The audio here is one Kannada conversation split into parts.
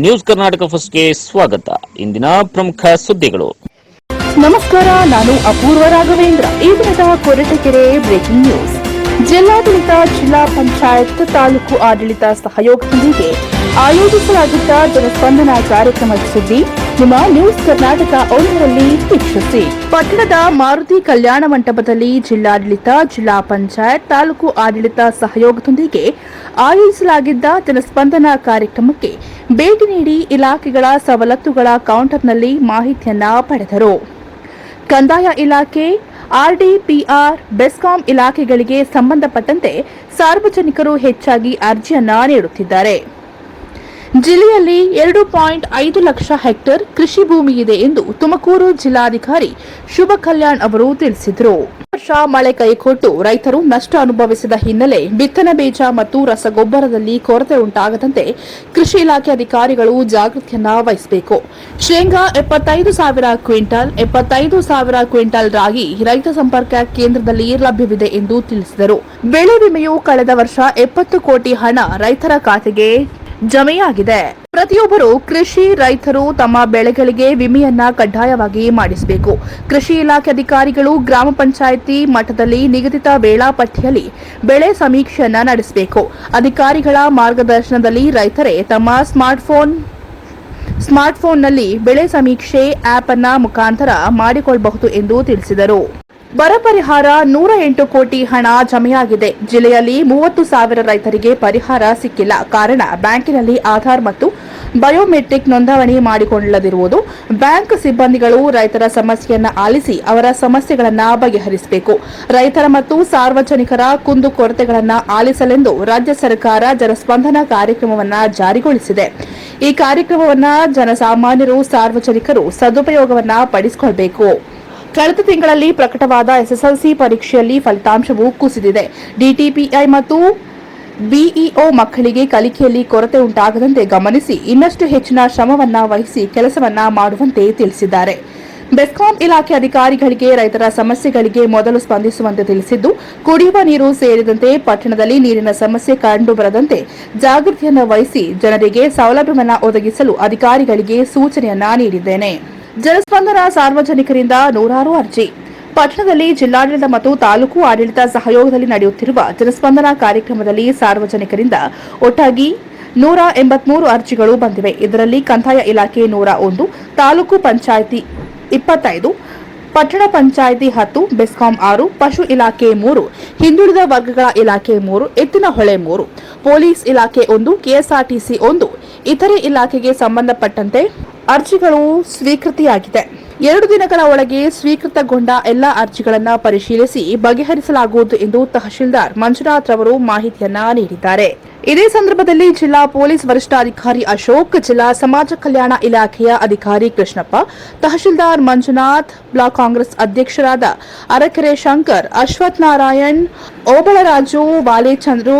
ನ್ಯೂಸ್ ಕರ್ನಾಟಕ ಫಸ್ಟ್ಗೆ ಸ್ವಾಗತ. ಇಂದಿನ ಪ್ರಮುಖ ಸುದ್ದಿಗಳು. ನಮಸ್ಕಾರ, ನಾನು ಅಪೂರ್ವ ರಾಘವೇಂದ್ರ. ಈ ದಿನದ ಕೊರಟಗೆರೆ ಬ್ರೇಕಿಂಗ್ ನ್ಯೂಸ್ ಜಿಲ್ಲಾಡಳಿತ, ಜಿಲ್ಲಾ ಪಂಚಾಯತ್, ತಾಲೂಕು ಆಡಳಿತ ಸಹಯೋಗದೊಂದಿಗೆ ಆಯೋಜಿಸಲಾಗಿದ್ದ ಜನಸ್ಪಂದನ ಕಾರ್ಯಕ್ರಮದ ಸುದ್ದಿ. ನಿಮ್ಮ ನ್ಯೂಸ್ ಕರ್ನಾಟಕ ಒಂದರಲ್ಲಿ ವೀಕ್ಷಿಸಿ. ಪಟ್ಟಣದ ಮಾರುತಿ ಕಲ್ಯಾಣ ಮಂಟಪದಲ್ಲಿ ಜಿಲ್ಲಾಡಳಿತ, ಜಿಲ್ಲಾ ಪಂಚಾಯತ್, ತಾಲೂಕು ಆಡಳಿತ ಸಹಯೋಗದೊಂದಿಗೆ ಆಯೋಜಿಸಲಾಗಿದ್ದ ಜನಸ್ಪಂದನ ಕಾರ್ಯಕ್ರಮಕ್ಕೆ ಭೇಟಿ ನೀಡಿ ಇಲಾಖೆಗಳ ಸವಲತ್ತುಗಳ ಕೌಂಟರ್ನಲ್ಲಿ ಮಾಹಿತಿಯನ್ನ ಪಡೆದರು. ಕಂದಾಯ ಇಲಾಖೆ, ಆರ್ಡಿಪಿಆರ್, ಬೆಸ್ಕಾಂ ಇಲಾಖೆಗಳಿಗೆ ಸಂಬಂಧಪಟ್ಟಂತೆ ಸಾರ್ವಜನಿಕರು ಹೆಚ್ಚಾಗಿ ಅರ್ಜಿಯನ್ನ ನೀಡುತ್ತಿದ್ದಾರೆ. ಜಿಲ್ಲೆಯಲ್ಲಿ ಎರಡು ಪಾಯಿಂಟ್ ಐದು ಲಕ್ಷ ಹೆಕ್ಟೇರ್ ಕೃಷಿ ಭೂಮಿ ಇದೆ ಎಂದು ತುಮಕೂರು ಜಿಲ್ಲಾಧಿಕಾರಿ ಶುಭ ಕಲ್ಯಾಣ್ ಅವರು ತಿಳಿಸಿದರು. ವರ್ಷ ಮಳೆ ಕೈಕೊಟ್ಟು ರೈತರು ನಷ್ಟ ಅನುಭವಿಸಿದ ಹಿನ್ನೆಲೆ ಬಿತ್ತನೆ ಬೀಜ ಮತ್ತು ರಸಗೊಬ್ಬರದಲ್ಲಿ ಕೊರತೆ ಉಂಟಾಗದಂತೆ ಕೃಷಿ ಇಲಾಖೆ ಅಧಿಕಾರಿಗಳು ಜಾಗೃತಿಯನ್ನ ವಹಿಸಬೇಕು. ಶೇಂಗಾ ಎಪ್ಪತ್ತೈದು ಸಾವಿರ ಕ್ವಿಂಟಲ್, ಎಪ್ಪತ್ತೈದು ಸಾವಿರ ಕ್ವಿಂಟಲ್ ರಾಗಿ ರೈತ ಸಂಪರ್ಕ ಕೇಂದ್ರದಲ್ಲಿ ಲಭ್ಯವಿದೆ ಎಂದು ತಿಳಿಸಿದರು. ಬೆಳೆ ವಿಮೆಯು ಕಳೆದ ವರ್ಷ ಎಪ್ಪತ್ತು ಕೋಟಿ ಹಣ ರೈತರ ಖಾತೆಗೆ ಜಮೆಯಾಗಿದೆ. ಪ್ರತಿಯೊಬ್ಬರು ಕೃಷಿ ರೈತರು ತಮ್ಮ ಬೆಳೆಗಳಿಗೆ ವಿಮೆಯನ್ನ ಕಡ್ಡಾಯವಾಗಿ ಮಾಡಿಸಬೇಕು. ಕೃಷಿ ಇಲಾಖೆ ಅಧಿಕಾರಿಗಳು ಗ್ರಾಮ ಪಂಚಾಯಿತಿ ಮಟ್ಟದಲ್ಲಿ ನಿಗದಿತ ವೇಳಾಪಟ್ಟಿಯಲ್ಲಿ ಬೆಳೆ ಸಮೀಕ್ಷೆಯನ್ನ ನಡೆಸಬೇಕು. ಅಧಿಕಾರಿಗಳ ಮಾರ್ಗದರ್ಶನದಲ್ಲಿ ರೈತರೇ ತಮ್ಮ ಸ್ಮಾರ್ಟ್ಫೋನ್, ಸ್ಮಾರ್ಟ್ಫೋನ್ನಲ್ಲಿ ಬೆಳೆ ಸಮೀಕ್ಷೆ ಆಪ್ ಅನ್ನ ಮುಖಾಂತರ ಮಾಡಿಕೊಳ್ಳಬಹುದು ಎಂದು ತಿಳಿಸಿದರು. ಬರ ಪರಿಹಾರ ನೂರ ಎಂಟು ಕೋಟಿ ಹಣ ಜಮೆಯಾಗಿದೆ. ಜಿಲ್ಲೆಯಲ್ಲಿ ಮೂವತ್ತು ಸಾವಿರ ರೈತರಿಗೆ ಪರಿಹಾರ ಸಿಕ್ಕಿಲ್ಲ. ಕಾರಣ ಬ್ಯಾಂಕಿನಲ್ಲಿ ಆಧಾರ್ ಮತ್ತು ಬಯೋಮೆಟ್ರಿಕ್ ನೋಂದಣಿ ಮಾಡಿಕೊಳ್ಳದಿರುವುದು. ಬ್ಯಾಂಕ್ ಸಿಬ್ಬಂದಿಗಳು ರೈತರ ಸಮಸ್ಯೆಯನ್ನು ಆಲಿಸಿ ಅವರ ಸಮಸ್ಯೆಗಳನ್ನು ಬಗೆಹರಿಸಬೇಕು. ರೈತರ ಮತ್ತು ಸಾರ್ವಜನಿಕರ ಕುಂದುಕೊರತೆಗಳನ್ನು ಆಲಿಸಲೆಂದು ರಾಜ್ಯ ಸರ್ಕಾರ ಜನಸ್ಪಂದನ ಕಾರ್ಯಕ್ರಮವನ್ನು ಜಾರಿಗೊಳಿಸಿದೆ. ಈ ಕಾರ್ಯಕ್ರಮವನ್ನು ಜನಸಾಮಾನ್ಯರು, ಸಾರ್ವಜನಿಕರು ಸದುಪಯೋಗವನ್ನು ಪಡಿಸಿಕೊಳ್ಳಬೇಕು ಕಳೆದ ತಿಂಗಳಲ್ಲಿ ಪ್ರಕಟವಾದ ಎಸ್ಎಸ್ಎಲ್ಸಿ ಪರೀಕ್ಷೆಯಲ್ಲಿ ಫಲಿತಾಂಶವು ಕುಸಿದಿದೆ. ಡಿಟಿಪಿಐ ಮತ್ತು ಬಿಇಒ ಮಕ್ಕಳಿಗೆ ಕಲಿಕೆಯಲ್ಲಿ ಕೊರತೆ ಉಂಟಾಗದಂತೆ ಗಮನಿಸಿ ಇನ್ನಷ್ಟು ಹೆಚ್ಚಿನ ಶ್ರಮವನ್ನ ವಹಿಸಿ ಕೆಲಸವನ್ನ ಮಾಡುವಂತೆ ತಿಳಿಸಿದ್ದಾರೆ. ಬೆಸ್ಕಾಂ ಇಲಾಖೆ ಅಧಿಕಾರಿಗಳಿಗೆ ರೈತರ ಸಮಸ್ಯೆಗಳಿಗೆ ಮೊದಲು ಸ್ಪಂದಿಸುವಂತೆ ತಿಳಿಸಿದ್ದು, ಕುಡಿಯುವ ನೀರು ಸೇರಿದಂತೆ ಪಟ್ಟಣದಲ್ಲಿ ನೀರಿನ ಸಮಸ್ಯೆ ಕಂಡುಬರದಂತೆ ಜಾಗೃತಿಯನ್ನು ವಹಿಸಿ ಜನರಿಗೆ ಸೌಲಭ್ಯವನ್ನ ಒದಗಿಸಲು ಅಧಿಕಾರಿಗಳಿಗೆ ಸೂಚನೆಯನ್ನ ನೀಡಿದ್ದೇನೆ. ಜನಸ್ಪಂದನ ಸಾರ್ವಜನಿಕರಿಂದ ನೂರಾರು ಅರ್ಜಿ. ಪಟ್ಟಣದಲ್ಲಿ ಜಿಲ್ಲಾಡಳಿತ ಮತ್ತು ತಾಲೂಕು ಆಡಳಿತ ಸಹಯೋಗದಲ್ಲಿ ನಡೆಯುತ್ತಿರುವ ಜನಸ್ಪಂದನ ಕಾರ್ಯಕ್ರಮದಲ್ಲಿ ಸಾರ್ವಜನಿಕರಿಂದ ಒಟ್ಟಾಗಿ ನೂರ ಎಂಬತ್ಮೂರು ಅರ್ಜಿಗಳು ಬಂದಿವೆ. ಇದರಲ್ಲಿ ಕಂದಾಯ ಇಲಾಖೆ ನೂರ ಒಂದು, ತಾಲೂಕು ಪಂಚಾಯಿತಿ ಇಪ್ಪತ್ತೈದು, ಪಟ್ಟಣ ಪಂಚಾಯಿತಿ ಹತ್ತು, ಬೆಸ್ಕಾಂ ಆರು, ಪಶು ಇಲಾಖೆ ಮೂರು, ಹಿಂದುಳಿದ ವರ್ಗಗಳ ಇಲಾಖೆ ಮೂರು, ಎತ್ತಿನಹೊಳೆ ಮೂರು, ಪೊಲೀಸ್ ಇಲಾಖೆ ಒಂದು, ಕೆಎಸ್ಆರ್ಟಿಸಿ ಒಂದು, ಇತರೆ ಇಲಾಖೆಗೆ ಸಂಬಂಧಪಟ್ಟಂತೆ ಅರ್ಜಿಗಳು ಸ್ವೀಕೃತಿಯಾಗಿದೆ. ಎರಡು ದಿನಗಳ ಒಳಗೆ ಸ್ವೀಕೃತಗೊಂಡ ಎಲ್ಲ ಅರ್ಜಿಗಳನ್ನು ಪರಿಶೀಲಿಸಿ ಬಗೆಹರಿಸಲಾಗುವುದು ಎಂದು ತಹಶೀಲ್ದಾರ್ ಮಂಜುನಾಥ್ ರವರು ಮಾಹಿತಿಯನ್ನ ನೀಡಿದ್ದಾರೆ. ಇದೇ ಸಂದರ್ಭದಲ್ಲಿ ಜಿಲ್ಲಾ ಪೊಲೀಸ್ ವರಿಷ್ಠಾಧಿಕಾರಿ ಅಶೋಕ್, ಜಿಲ್ಲಾ ಸಮಾಜ ಕಲ್ಯಾಣ ಇಲಾಖೆಯ ಅಧಿಕಾರಿ ಕೃಷ್ಣಪ್ಪ, ತಹಶೀಲ್ದಾರ್ ಮಂಜುನಾಥ್, ಬ್ಲಾಕ್ ಕಾಂಗ್ರೆಸ್ ಅಧ್ಯಕ್ಷರಾದ ಅರಕೆರೆ ಶಂಕರ್, ಅಶ್ವಥ್ ನಾರಾಯಣ್, ಓಬಳರಾಜು ವಾಲೇಚಂದ್ರು,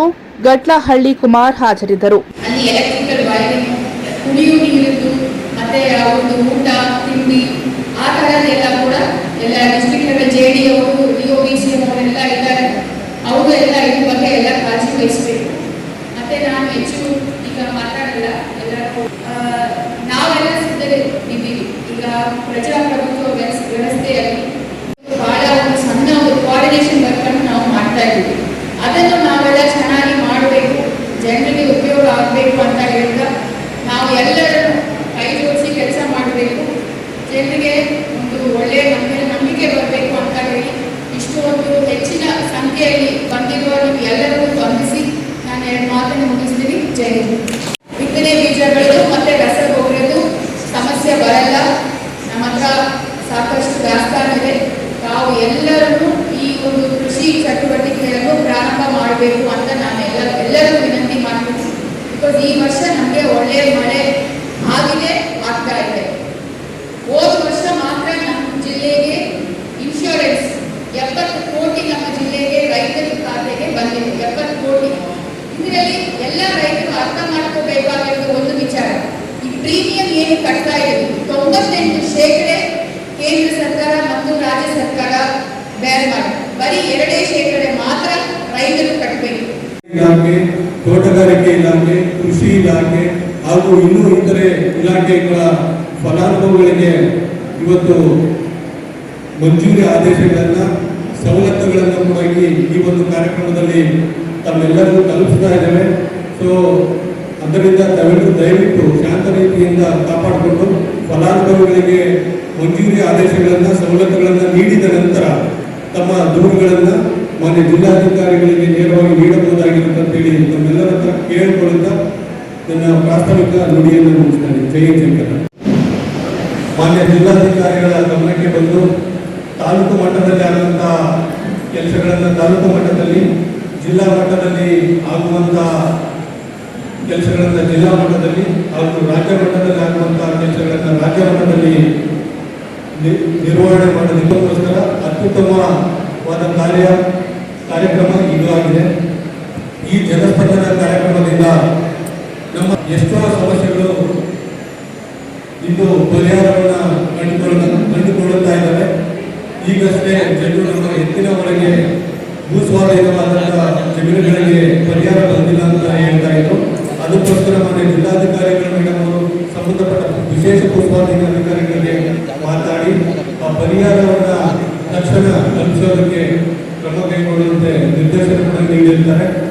ಗಟ್ಲಹಳ್ಳಿ ಕುಮಾರ್ ಹಾಜರಿದ್ದರು. ಅವ್ರದ್ದು ಊಟ ತಿಂಡಿ ಆ ಕೂಡ ಎಲ್ಲ ಡಿಸ್ಟ್ರಿಕ್ಟ್ ಲೆವೆಲ್ ಜೆ ಡಿ ಅವರು ಡಿ ಒ ಬಿ ಸಿ ಅವರೆಲ್ಲ ಇದ್ದಾರೆ ಅವರು ಎಲ್ಲ ಇದ್ರ ಬಗ್ಗೆ ಎಲ್ಲ ಕಾಳಜಿ ವಹಿಸಬೇಕು ಮತ್ತೆ ನಾನು ಹೆಚ್ಚು ಈಗ ಮಾತಾಡಲ್ಲ ಎಲ್ಲರೂ ಆ, ನಾವೆಲ್ಲ ಸಿದ್ಧತೆ ಇದ್ದೀವಿ ಈಗ ಪ್ರಜಾಪ್ರಭುತ್ವ ವ್ಯವಸ್- ವ್ಯವಸ್ಥೆಯಲ್ಲಿ ಬಹಳ ಒಂದು ಸಣ್ಣ ಒಂದು ಕೋಆರ್ಡಿನೇಷನ್ ವರ್ಕ್ ಅನ್ನು ನಾವು ಮಾಡ್ತಾ ಇದ್ದೀವಿ ಅದನ್ನು ನಾವೆಲ್ಲ ಚೆನ್ನಾಗಿ ಮಾಡಬೇಕು ಜನರಿಗೆ ಉಪಯೋಗ ಆಗಬೇಕು ಅಂತ ಹೇಳ್ತಾ ನಾವು ಎಲ್ಲರೂ ಕೈ ಜೋಡಿಸಿ ಕೆಲಸ ಮಾಡಬೇಕು ಜನರಿಗೆ ಒಂದು ಒಳ್ಳೆಯ ನಂಬಿಕೆ ನಂಬಿಕೆ ಬರಬೇಕು ಅಂತ ಹೇಳಿ ಇಷ್ಟು ಒಂದು ಹೆಚ್ಚಿನ ಸಂಖ್ಯೆಯಲ್ಲಿ ಬಂದಿರುವ ನೀವು ಎಲ್ಲರೂ ಸ್ಪಂದಿಸಿ ನಾನು ಎರಡು ಮಾತನ್ನು ಮುಗಿಸ್ತೀನಿ ಜೈ ಹಿಂದ್. ಬಿತ್ತನೆ ಬೀಜಗಳು ಮತ್ತೆ ರಸಗೊಬ್ಬರದ್ದು ಸಮಸ್ಯೆ ಬರಲ್ಲ ನಮ್ಮ ಹತ್ರ ಸಾಕಷ್ಟು ದಾಸ್ತಾನು ಇದೆ ತಾವು ಎಲ್ಲರೂ ಈ ಒಂದು ಕೃಷಿ ಚಟುವಟಿಕೆಯನ್ನು ಪ್ರಾರಂಭ ಮಾಡಬೇಕು ಅಂತ ನಾನು ಎಲ್ಲ ಎಲ್ಲರೂ ವಿನಂತಿ ಮಾಡ್ತೀನಿ. ಬಿಕಾಸ್ ಈ ವರ್ಷ ನಮಗೆ ಒಳ್ಳೆಯ ಮಳೆ ಆಗಿದೆ, ಆಗ್ತಾ ಇದೆ. ಹೋದ ವರ್ಷ ಮಾತ್ರ ನಮ್ಮ ಜಿಲ್ಲೆಗೆ ಇನ್ಶೂರೆನ್ಸ್ ಎಪ್ಪತ್ತು ಕೋಟಿ ನಮ್ಮ ಜಿಲ್ಲೆಗೆ ರೈತರ ಖಾತೆಗೆ ಬಂದಿದೆ. ಎಪ್ಪತ್ತು ಕೋಟಿ. ಇದರಲ್ಲಿ ಎಲ್ಲ ರೈತರು ಅರ್ಥ ಮಾಡ್ಕೋಬೇಕಾಗಿರೋದು ಒಂದು ವಿಚಾರ. ಈ ಪ್ರೀಮಿಯಂ ಏನು ಕಟ್ತಾ ಇದ್ದೀವಿ? ತೊಂಬತ್ತೆಂಟು ಶೇಕಡೆ ಕೇಂದ್ರ ಸರ್ಕಾರ ಮತ್ತು ರಾಜ್ಯ ಸರ್ಕಾರ ಬೇರ್ ಮಾಡಿ ಬರೀ ಎರಡೇ ಶೇಕಡೆ ಮಾತ್ರ ರೈತರು ಕಟ್ಟಬೇಕು ಇಲಾಖೆ ತೋಟಗಾರಿಕೆ ಇಲಾಖೆ, ಕೃಷಿ ಇಲಾಖೆ ಹಾಗೂ ಇನ್ನೂ ಇತರೆ ಇಲಾಖೆಗಳ ಫಲಾನುಭವಿಗಳಿಗೆ ಇವತ್ತು ಮಂಜೂರಿ ಆದೇಶಗಳನ್ನು, ಸವಲತ್ತುಗಳನ್ನು ಕೂಡ ಈ ಒಂದು ಕಾರ್ಯಕ್ರಮದಲ್ಲಿ ತಮ್ಮೆಲ್ಲರಿಗೂ ತಲುಪಿಸ್ತಾ ಇದ್ದೇವೆ. ಸೊ ಅದರಿಂದ ತಮಿಳು ದಯವಿಟ್ಟು ಶಾಂತ ರೀತಿಯಿಂದ ಕಾಪಾಡಿಕೊಂಡು ಫಲಾನುಭವಿಗಳಿಗೆ ಮಂಜೂರಿ ಆದೇಶಗಳನ್ನು, ಸವಲತ್ತುಗಳನ್ನು ನೀಡಿದ ನಂತರ ತಮ್ಮ ದೂರುಗಳನ್ನು ಮಾನ್ಯ ಜಿಲ್ಲಾಧಿಕಾರಿಗಳಿಗೆ ನೇರವಾಗಿ ನೀಡಬಹುದಾಗಿರುತ್ತೆ ಅಂತೇಳಿ ತಮ್ಮೆಲ್ಲರ ಹತ್ರ ಕೇಳಿಕೊಳ್ಳುತ್ತಾ ನನ್ನ ಪ್ರಾಥಮಿಕ ನುಡಿಯನ್ನು ಮುಗಿಸ್ತಾನೆ. ಜೈ ಶಂಕರ ಮಾನ್ಯ ಜಿಲ್ಲಾಧಿಕಾರಿಗಳ ಗಮನಕ್ಕೆ ಬಂದು ತಾಲೂಕು ಮಟ್ಟದಲ್ಲಿ ಆಗುವಂಥ ಕೆಲಸಗಳನ್ನು ತಾಲೂಕು ಮಟ್ಟದಲ್ಲಿ, ಜಿಲ್ಲಾ ಮಟ್ಟದಲ್ಲಿ ಆಗುವಂಥ ಕೆಲಸಗಳನ್ನು ಜಿಲ್ಲಾ ಮಟ್ಟದಲ್ಲಿ ಹಾಗೂ ರಾಜ್ಯ ಮಟ್ಟದಲ್ಲಿ ಆಗುವಂಥ ಕೆಲಸಗಳನ್ನು ರಾಜ್ಯ ಮಟ್ಟದಲ್ಲಿ ನಿರ್ವಹಣೆ ಮಾಡೋದಕ್ಕೋಸ್ಕರ ಅತ್ಯುತ್ತಮವಾದ ಕಾರ್ಯ ಕಾರ್ಯಕ್ರಮ ಇದು ಆಗಿದೆ. ಈ ಜನಸ್ಪಂದನ ಕಾರ್ಯಕ್ರಮದಿಂದ ನಮ್ಮ ಎಷ್ಟೋ ಸಮಸ್ಯೆಗಳು ಇಂದು ಪರಿಹಾರವನ್ನು ಕಂಡುಕೊಳ್ಳ, ಕಂಡುಕೊಳ್ಳುತ್ತಾ ಇದ್ದಾವೆ. ಈಗಷ್ಟೇ ಜನರು ನಮ್ಮ ಎತ್ತಿನವರೆಗೆ ಭೂಸ್ವಾಧೀನವಾದಂತಹ ಜಮೀನುಗಳಿಗೆ ಪರಿಹಾರ ಬಂದಿಲ್ಲ ಅಂತ ಹೇಳ್ತಾ ಇದ್ರು. ಅದಕ್ಕೋಸ್ಕರ ಮನೆ ಜಿಲ್ಲಾಧಿಕಾರಿಗಳ ಮೇಡಮ್ ಅವರು ಸಂಬಂಧಪಟ್ಟ ವಿಶೇಷ ಭೂಸ್ವಾಧೀನ ಅಧಿಕಾರಿಗಳಿಗೆ ಮಾತಾಡಿ, ಆ ಪರಿಹಾರವನ್ನ ಕೂಡ ನೀಡಿರ್ತಾರೆ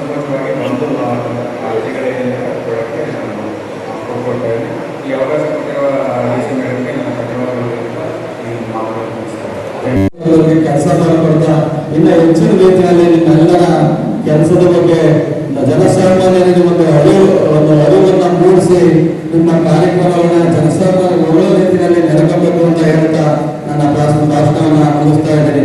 ನಾನು ನಿಸ್ಸಂಕೋಚವಾಗಿ ಬಂದು ಅರ್ಜಿಗಳೇನಿದೆ ಕೊಡೋಕ್ಕೆ ನಾನು ಈ ಅವಕಾಶ ಕೊಟ್ಟಿರುವ ಸಿ ಮೇಡಮ್ಗೆ ನಾನು ಧನ್ಯವಾದಗಳು. ಕೆಲಸ ಮಾಡಿಕೊಡ್ತಾ ಇನ್ನ ಹೆಚ್ಚಿನ ರೀತಿಯಲ್ಲಿ ನಿಮ್ಮೆಲ್ಲರ ಕೆಲಸದ ಬಗ್ಗೆ ಜನಸಾಮಾನ್ಯರಿಗೆ ಒಂದು ಅರಿವು, ಒಂದು ಅರಿವನ್ನು ಮೂಡಿಸಿ ನಿಮ್ಮ ಕಾರ್ಯಕ್ರಮಗಳನ್ನ ಜನಸಾಮಾನ್ಯ ಒಳ್ಳೆ ರೀತಿಯಲ್ಲಿ ನೆರಕಬೇಕು ಅಂತ ಹೇಳ್ತಾ ನನ್ನ ಭಾಷಣ ಭಾಷಣವನ್ನ ಮುಗಿಸ್ತಾ ಇದ್ದೀನಿ.